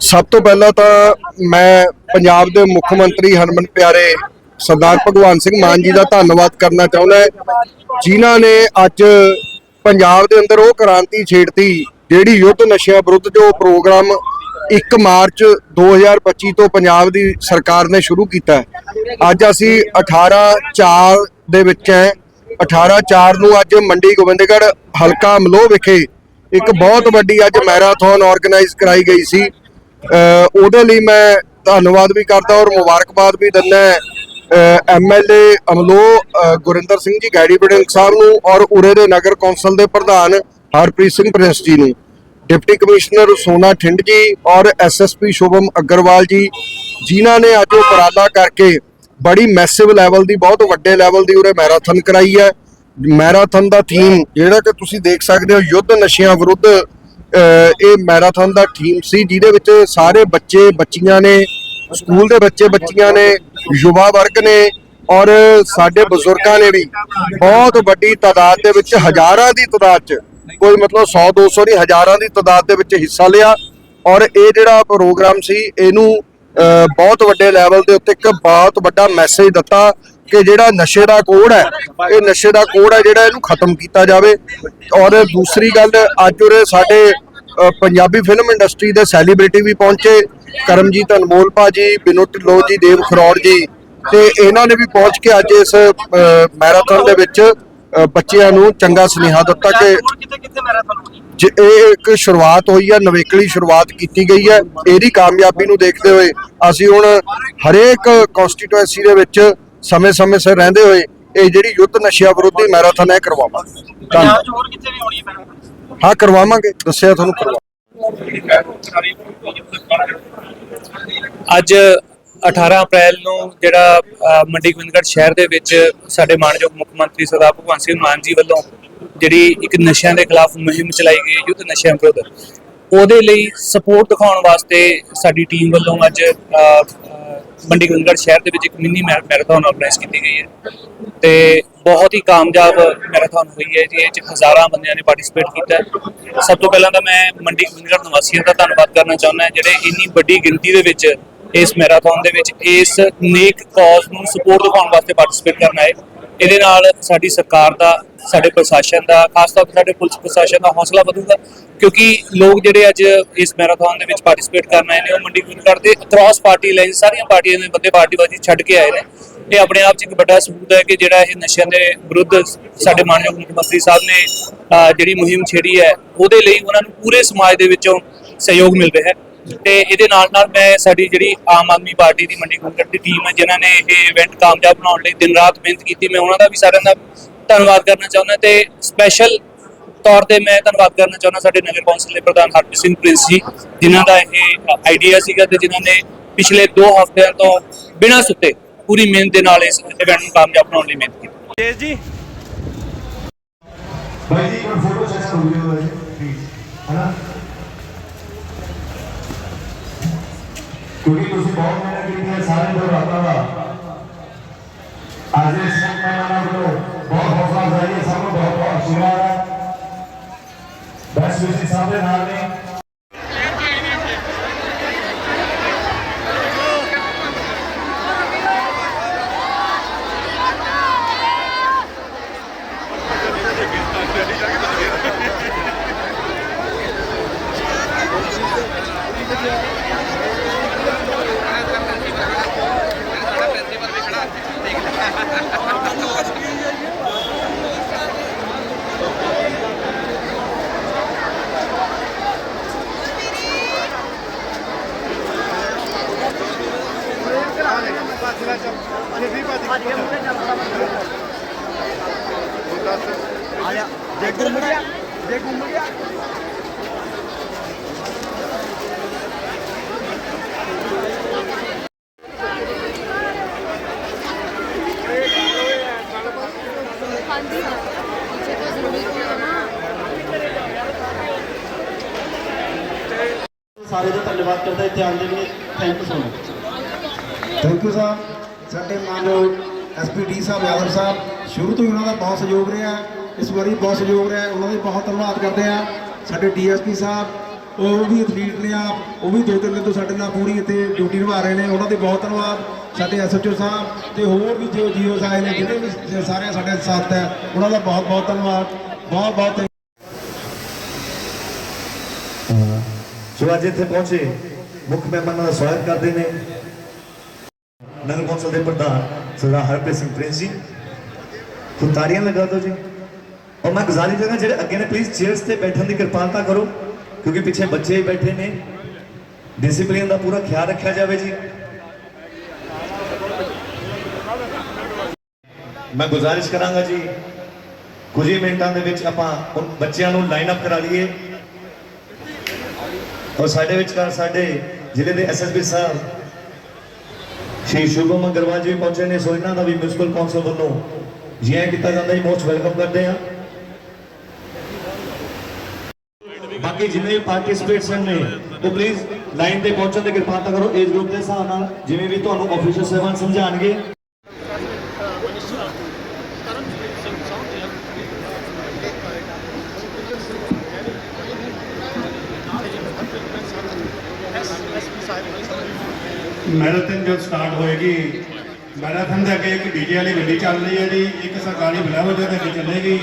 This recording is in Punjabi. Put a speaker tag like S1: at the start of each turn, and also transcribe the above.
S1: ਸਭ ਤੋਂ ਪਹਿਲਾਂ ਤਾਂ ਮੈਂ ਪੰਜਾਬ ਦੇ ਮੁੱਖ ਮੰਤਰੀ ਹਰਮਨ ਪਿਆਰੇ ਸਰਦਾਰ ਭਗਵੰਤ ਸਿੰਘ ਮਾਨ ਜੀ ਦਾ ਧੰਨਵਾਦ ਕਰਨਾ ਚਾਹੁੰਦਾ ਹਾਂ, ਜਿਨ੍ਹਾਂ ਨੇ ਅੱਜ ਪੰਜਾਬ ਦੇ ਅੰਦਰ ਉਹ ਕ੍ਰਾਂਤੀ ਛੇੜਤੀ ਜਿਹੜੀ ਯੁੱਧ ਨਸ਼ਿਆਂ ਵਿਰੁੱਧ ਜੋ ਪ੍ਰੋਗਰਾਮ 1 ਮਾਰਚ 2025 ਤੋਂ ਪੰਜਾਬ ਦੀ ਸਰਕਾਰ ਨੇ ਸ਼ੁਰੂ ਕੀਤਾ ਅੱਜ ਅਸੀਂ 18 4 ਦੇ ਵਿੱਚ ਹੈ। 18 4 ਨੂੰ ਅੱਜ ਮੰਡੀ ਗੋਬਿੰਦਗੜ੍ਹ ਹਲਕਾ ਮਲੋਹ ਵਿਖੇ ਇੱਕ ਬਹੁਤ ਵੱਡੀ ਅੱਜ ਮੈਰਾਥਨ ਆਰਗੇਨਾਈਜ਼ ਕਰਾਈ ਗਈ ਸੀ। ਉਹਦੇ ਲਈ ਮੈਂ ਧੰਨਵਾਦ ਵੀ ਕਰਦਾ ਔਰ ਮੁਬਾਰਕਬਾਦ ਵੀ ਦਿੰਦਾ ਐਮਐਲਏ ਅਮਲੋ, ਅਹ ਗੁਰਿੰਦਰ ਸਿੰਘ ਜੀ ਗੈੜੀ ਬੜਿੰਗ ਸਾਹਿਬ ਨੂੰ ਔਰ ਉਰੇ ਦੇ ਨਗਰ ਕੌਂਸਲ ਦੇ ਪ੍ਰਧਾਨ ਹਰਪ੍ਰੀਤ ਸਿੰਘ ਪ੍ਰਿੰਸ ਜੀ ਨੂੰ। ਡਿਪਟੀ ਕਮਿਸ਼ਨਰ ਸੋਨਾ ਠਿੰਡ ਜੀ ਔਰ ਐਸਐਸਪੀ ਸ਼ੁਭਮ ਅਗਰਵਾਲ ਜੀ, ਜਿਨ੍ਹਾਂ ਨੇ ਅੱਜ ਉਪਰਾਲਾ ਕਰਕੇ ਬੜੀ ਮੈਸਿਵ ਲੈਵਲ ਦੀ, ਬਹੁਤ ਵੱਡੇ ਲੈਵਲ ਦੀ ਉਰੇ ਮੈਰਾਥਨ ਕਰਾਈ ਹੈ। ਮੈਰਾਥਨ ਦਾ ਥੀਮ ਜਿਹੜਾ ਕਿ ਤੁਸੀਂ ਦੇਖ ਸਕਦੇ ਹੋ, ਯੁੱਧ ਨਸ਼ਿਆਂ ਵਿਰੁੱਧ ਇਹ ਮੈਰਾਥਨ ਦਾ ਥੀਮ ਸੀ, ਜਿਹਦੇ ਵਿੱਚ ਸਾਰੇ ਬੱਚੇ, ਬੱਚੀਆਂ ਨੇ, ਸਕੂਲ ਦੇ ਬੱਚੇ, ਬੱਚੀਆਂ ਨੇ, ਯੁਵਾ ਵਰਗ ਨੇ ਔਰ ਸਾਡੇ ਬਜ਼ੁਰਗਾਂ ਨੇ ਵੀ ਬਹੁਤ ਵੱਡੀ ਤਾਦਾਦ ਦੇ ਵਿੱਚ ਹਜ਼ਾਰਾਂ ਦੀ ਤਾਦਾਦ 'ਚ, ਕੋਈ ਮਤਲਬ 100 200 ਨਹੀਂ, ਹਜ਼ਾਰਾਂ ਦੀ ਤਾਦਾਦ ਦੇ ਵਿੱਚ ਹਿੱਸਾ ਲਿਆ ਔਰ ਇਹ ਜਿਹੜਾ ਪ੍ਰੋਗਰਾਮ ਸੀ, ਇਹਨੂੰ, ਅਹ ਬਹੁਤ ਵੱਡੇ ਲੈਵਲ ਦੇ ਉੱਤੇ ਇੱਕ ਬਹੁਤ ਵੱਡਾ ਮੈਸੇਜ ਦਿੱਤਾ ਕਿ ਜਿਹੜਾ ਨਸ਼ੇ ਦਾ ਕੋੜ ਹੈ ਇਹ ਨਸ਼ੇ ਦਾ ਕੋੜ ਹੈ ਜਿਹੜਾ ਇਹਨੂੰ ਖਤਮ ਕੀਤਾ ਜਾਵੇ। ਔਰ ਦੂਸਰੀ ਗੱਲ ਅੱਜ ਉਰੇ ਸਾਡੇ ਪੰਜਾਬੀ ਫਿਲਮ ਇੰਡਸਟਰੀ ਦੇ ਸੈਲੀਬ੍ਰਿਟੀ ਵੀ ਪਹੁੰਚੇ। ਕਰਮਜੀਤ ਅਨਮੋਲ ਭਾਜੀ ਬਿਨੂ ਢਿੱਲੋਂ ਜੀ ਦੇਵ ਖਰੋੜ ਜੀ। ਤੇ ਇਹਨਾਂ ਨੇ ਵੀ ਪਹੁੰਚ ਕੇ ਅੱਜ ਇਸ ਮੈਰਾਥਨ ਦੇ ਵਿੱਚ ਬੱਚਿਆਂ ਨੂੰ ਚੰਗਾ ਸੁਨੇਹਾ ਦਿੱਤਾ ਕਿ ਜ- ਇਹ ਇੱਕ ਸ਼ੁਰੂਆਤ ਹੋਈ ਹੈ ਨਵੇਕਲੀ ਸ਼ੁਰੂਆਤ ਕੀਤੀ ਗਈ ਹੈ। ਇਹਦੀ ਕਾਮਯਾਬੀ ਨੂੰ ਦੇਖਦੇ ਹੋਏ ਅਸੀਂ ਹੁਣ ਹਰੇਕ ਕਨਸਟੀਟੂਐਂਸੀ ਦੇ ਵਿੱਚ ਸਮੇਂ-ਸਮੇਂ ਸਿਰ ਰਹਿੰਦੇ ਹੋਏ ਇਹ ਜਿਹੜੀ ਯੁੱਧ ਨਸ਼ਿਆਂ ਵਿਰੋਧੀ ਮੈਰਾਥਨ ਹੈ ਕਰਵਾਵਾਂਗੇ।
S2: ਪੰਜਾਬ
S1: ਧੰਨਵਾਦ
S2: 'ਚ ਹੋਰ ਕਿੱਥੇ ਵੀ ਹੋਣੀ ਹੈ
S1: ਕਰਵਾਵਾਂਗੇ। ਦੱਸਿਆ ਤੁਹਾਨੂੰ ਕਰਵਾ
S3: ਅੱਜ 18 ਅਪ੍ਰੈਲ ਨੂੰ ਜਿਹੜਾ ਮੰਡੀ ਗੋਬਿੰਦਗੜ੍ਹ ਸ਼ਹਿਰ ਦੇ ਵਿੱਚ ਸਾਡੇ ਮਾਨਯੋਗ ਮੁੱਖ ਮੰਤਰੀ ਸਰਦਾਰ ਭਗਵੰਤ ਸਿੰਘ ਮਾਨ ਜੀ ਵੱਲੋਂ ਜਿਹੜੀ ਇੱਕ ਨਸ਼ਿਆਂ ਦੇ ਖਿਲਾਫ ਮੁਹਿੰਮ ਚਲਾਈ ਗਈ ਯੁੱਧ ਨਸ਼ਿਆਂ ਵਿਰੁੱਧ। ਉਹਦੇ ਲਈ ਸਪੋਰਟ ਦਿਖਾਉਣ ਵਾਸਤੇ ਸਾਡੀ ਟੀਮ ਵੱਲੋਂ ਅੱਜ ਮੰਡੀ ਗੋਬਿੰਦਗੜ੍ਹ ਸ਼ਹਿਰ ਦੇ ਵਿੱਚ ਇੱਕ ਮਿੰਨੀ ਮੈਰਾਥਨ ਆਰਗੇਨਾਈਜ਼ ਕੀਤੀ ਗਈ ਹੈ। ਤੇ ਬਹੁਤ ਹੀ ਕਾਮਯਾਬ ਮੈਰਾਥਨ ਹੋਈ ਹੈ ਜੀ, ਇਹ ਚ ਹਜ਼ਾਰਾਂ ਬੰਦਿਆਂ ਨੇ ਪਾਰਟਿਸਿਪੇਟ ਕੀਤਾ ਸਭ ਤੋਂ ਪਹਿਲਾਂ ਤਾਂ ਮੈਂ ਮੰਡੀ ਗੋਬਿੰਦਗੜ੍ਹ ਨਿਵਾਸੀਆਂ ਦਾ ਧੰਨਵਾਦ ਕਰਨਾ ਚਾਹੁੰਦਾ ਜਿਹੜੇ ਇੰਨੀ ਵੱਡੀ ਗਿਣਤੀ ਦੇ ਵਿੱਚ ਇਸ ਮੈਰਾਥਨ ਦੇ ਵਿੱਚ ਇਸ ਨੇਕ ਕਾਜ਼ ਨੂੰ ਸਪੋਰਟ ਦਿਖਾਉਣ ਵਾਸਤੇ ਪਾਰਟਿਸਿਪੇਟ ਕਰਨ ਆਏ। ਇਹਦੇ ਨਾਲ ਸਾਡੀ ਸਰਕਾਰ ਦਾ, ਸਾਡੇ ਪ੍ਰਸ਼ਾਸਨ ਦਾ, ਖਾਸ ਤੌਰ ਤੇ ਸਾਡੇ ਪੁਲਿਸ ਪ੍ਰਸ਼ਾਸਨ ਦਾ ਹੌਸਲਾ ਵਧੂਗਾ, ਕਿਉਂਕਿ ਲੋਕ ਜਿਹੜੇ ਅੱਜ ਇਸ ਮੈਰਾਥਨ ਦੇ ਵਿੱਚ ਪਾਰਟਿਸਿਪੇਟ ਕਰਨ ਆਏ ਨੇ, ਉਹ ਮੰਡੀ ਗੋਬਿੰਦਗੜ੍ਹ ਦੇ ਅਕ੍ਰੋਸ ਪਾਰਟੀ ਲਾਈਨ ਸਾਰੀਆਂ ਪਾਰਟੀਆਂ ਦੇ ਬੰਦੇ ਪਾਰਟੀਬਾਜ਼ੀ ਛੱਡ ਕੇ ਆਏ ਨੇ। ਇਹ ਆਪਣੇ ਆਪ 'ਚ ਇੱਕ ਵੱਡਾ ਸਬੂਤ ਹੈ ਕਿ ਜਿਹੜਾ ਇਹ ਨਸ਼ਿਆਂ ਦੇ ਵਿਰੁੱਧ ਸਾਡੇ ਮਾਨਯੋਗ ਮੁੱਖ ਮੰਤਰੀ ਸਾਹਿਬ ਨੇ ਜਿਹੜੀ ਮੁਹਿੰਮ ਛੇੜੀ ਹੈ, ਉਹਦੇ ਲਈ ਉਹਨਾਂ ਨੂੰ ਪੂਰੇ ਸਮਾਜ ਦੇ ਵਿੱਚੋਂ ਸਹਿਯੋਗ ਮਿਲ ਰਿਹਾ ਹੈ। ਤੇ ਇਹਦੇ ਨਾਲ ਨਾਲ ਮੈਂ ਸਾਡੀ ਜਿਹੜੀ ਆਮ ਆਦਮੀ ਪਾਰਟੀ ਦੀ ਮੰਡੀ ਗੁੰਗਟ ਦੀ ਟੀਮ ਹੈ ਜਿਨ੍ਹਾਂ ਨੇ ਇਹ ਇਵੈਂਟ ਕਾਮਯਾਬ ਬਣਾਉਣ ਲਈ ਦਿਨ ਰਾਤ ਮਿਹਨਤ ਕੀਤੀ ਮੈਂ ਉਹਨਾਂ ਦਾ ਵੀ ਸਾਰਿਆਂ ਦਾ ਧੰਨਵਾਦ ਕਰਨਾ ਚਾਹੁੰਦਾ ਤੇ ਸਪੈਸ਼ਲ ਤੌਰ ਤੇ ਮੈਂ ਧੰਨਵਾਦ ਕਰਨਾ ਚਾਹੁੰਦਾ ਸਾਡੇ ਨਗਰ ਕੌਂਸਲ ਦੇ ਪ੍ਰਧਾਨ ਹਰਪ੍ਰੀਤ ਸਿੰਘ ਪ੍ਰਿੰਸ ਜੀ ਜਿਨ੍ਹਾਂ ਦਾ ਇਹ ਆਈਡੀਆ ਸੀਗਾ ਤੇ ਜਿਨ੍ਹਾਂ ਨੇ ਪਿਛਲੇ 2 ਹਫ਼ਤਿਆਂ ਤੋਂ ਬਿਨਾਂ ਸੁੱਤੇ ਪੂਰੀ ਮਿਹਨਤ ਦੇ ਨਾਲ ਇਸ ਇਵੈਂਟ ਨੂੰ ਕਾਮਯਾਬ ਬਣਾਉਣ ਲਈ ਮਿਹਨਤ ਕੀਤੀ।
S2: ਤੇਜ ਜੀ।
S4: ਭਾਈ ਜੀ ਇੱਕ ਫੋਟੋ ਸੈਸ਼ਨ ਹੋ ਗਿਆ ਹੋਇਆ ਪਲੀਜ਼ ਹਨਾ ਕਿਉਂਕਿ ਤੁਸੀਂ ਬਹੁਤ ਮਿਹਨਤ ਕੀਤੀ ਹੈ ਸਾਰੇ ਲੋਕ ਰਾਤਾਂ ਦਾ ਅੱਜ ਵੱਲੋਂ ਬਹੁਤ ਹੌਸਲਾ ਅਫਜ਼ਾਈ ਸਭ ਨੂੰ ਬਹੁਤ ਬਹੁਤ ਆਸ਼ੀਰਵਾਦ ਹੈ ਬਸ ਤੁਸੀਂ ਸਭ ਦੇ ਨਾਲ ਨੇ
S5: ਹਾਂਜੀ ਹਾਂ। ਪਿੱਛੇ ਤੋਂ ਜ਼ਰੂਰੀ ਹੋਣਾ ਨਾ।
S6: ਸਾਰੇ ਦਾ ਧੰਨਵਾਦ ਕਰਦਾ ਇੱਥੇ ਆਉਣ ਦੇ ਲਈ। Thank you so much
S4: thank you ਸਾਹਿਬ ਸਾਡੇ ਮਾਨਯੋਗ ਐਸਪੀਡੀ ਸਾਹਿਬ ਯਾਦਵ ਸਾਹਿਬ, ਸ਼ੁਰੂ ਤੋਂ ਹੀ ਉਹਨਾਂ ਦਾ ਬਹੁਤ ਸਹਿਯੋਗ ਰਿਹਾ। ਇਸ ਵਾਰੀ ਬਹੁਤ ਸਹਿਯੋਗ ਰਿਹਾ। ਉਹਨਾਂ ਦਾ ਬਹੁਤ ਧੰਨਵਾਦ ਕਰਦੇ ਆ ਸਾਡੇ ਡੀਐਸਪੀ ਸਾਹਿਬ,
S7: ਉਹ ਵੀ ਐਥਲੀਟ ਨੇ ਆ ਉਹ ਵੀ ਦੋ ਤਿੰਨ ਦਿਨ ਤੋਂ ਸਾਡੇ ਨਾਲ ਪੂਰੀ ਇੱਥੇ ਡਿਊਟੀ ਨਿਭਾ ਰਹੇ ਨੇ। ਉਹਨਾਂ ਦੇ ਬਹੁਤ ਧੰਨਵਾਦ। ਸਾਡੇ ਐਸਐਚਓ ਸਾਹਿਬ ਤੇ ਹੋਰ ਵੀ ਜੋ ਜੀਓ ਆਏ ਨੇ ਜਿਹੜੇ ਵੀ ਸਾਰੇ ਸਾਡੇ ਸਾਥ ਹੈ, ਉਹਨਾਂ ਦਾ ਬਹੁਤ ਬਹੁਤ ਧੰਨਵਾਦ। ਬਹੁਤ ਬਹੁਤ
S4: ਸੋ ਅੱਜ ਇੱਥੇ ਪਹੁੰਚੇ, ਮੁੱਖ ਮਹਿਮਾਨਾਂ ਦਾ ਸਵਾਗਤ ਕਰਦੇ ਨੇ। ਨਗਰ ਕੌਂਸਲ ਦੇ ਪ੍ਰਧਾਨ ਸਰਦਾਰ ਹਰਪ੍ਰੀਤ ਸਿੰਘ ਪ੍ਰਿੰਸ ਜੀ। ਖੁਦ ਤਾੜੀਆਂ ਲਗਾ ਦਿਓ ਜੀ। ਔਰ ਮੈਂ ਗੁਜ਼ਾਰਿਸ਼ ਕਰਾਂਗਾ ਜਿਹੜੇ ਅੱਗੇ ਨੇ ਪਲੀਜ਼ ਚੇਅਰਸ ਤੇ ਬੈਠਣ ਦੀ ਕਿਰਪਾਲਤਾ ਕਰੋ, ਕਿਉਂਕਿ ਪਿੱਛੇ ਬੱਚੇ ਹੀ ਬੈਠੇ ਨੇ। ਡਿਸਪਲਿਨ ਦਾ ਪੂਰਾ ਖਿਆਲ ਰੱਖਿਆ ਜਾਵੇ ਜੀ। ਮੈਂ ਗੁਜ਼ਾਰਿਸ਼ ਕਰਾਂਗਾ ਜੀ, ਕੁਝ ਹੀ ਮਿੰਟਾਂ ਦੇ ਵਿੱਚ ਆਪਾਂ ਬੱਚਿਆਂ ਨੂੰ ਲਾਈਨ ਅਪ ਕਰਾ ਲਈਏ। ਔਰ ਸਾਡੇ ਵਿਚਕਾਰ ਸਾਡੇ ਜ਼ਿਲ੍ਹੇ ਦੇ ਐਸਐਸਪੀ ਸਾਹਿਬ ਸ਼੍ਰੀ ਸ਼ੁਭਮ ਅਗਰਵਾਲ ਜੀ ਵੀ ਪਹੁੰਚੇ ਨੇ, ਸੋ ਇਹਨਾਂ ਦਾ ਵੀ ਮਿਊਨਿਸਪਲ ਕੌਂਸਲ ਵੱਲੋਂ ਜੀ ਆਇਆਂ ਕੀਤਾ ਜਾਂਦਾ ਜੀ ਮੋਸਟ ਵੈਲਕਮ ਕਰਦੇ ਹਾਂ। ਬਾਕੀ ਜਿੰਨੇ ਵੀ ਨੇ, ਉਹ ਪਲੀਜ਼ ਲਾਈਨ ਤੇ ਪਹੁੰਚਣ ਦੀ ਕਿਰਪਾਲਤਾ ਕਰੋ। ਏਜ ਗਰੁੱਪ ਦੇ ਹਿਸਾਬ ਨਾਲ ਜਿਵੇਂ ਵੀ ਤੁਹਾਨੂੰ ਆਫੀਸਰ ਸਹਿਬਾਨ ਸਮਝਾਣਗੇ
S8: ਮੈਰਾਥਨ ਜਦ ਸਟਾਰਟ ਹੋਏਗੀ, ਮੈਰਾਥਨ ਦੇ ਅੱਗੇ ਇੱਕ ਡੀਜੇ ਵਾਲੀ ਗੱਡੀ ਚੱਲ ਰਹੀ ਹੈ ਜੀ, ਇੱਕ ਸਰਕਾਰੀ ਬਲੈਰੋ ਦੇ ਅੱਗੇ ਚੱਲੇਗੀ।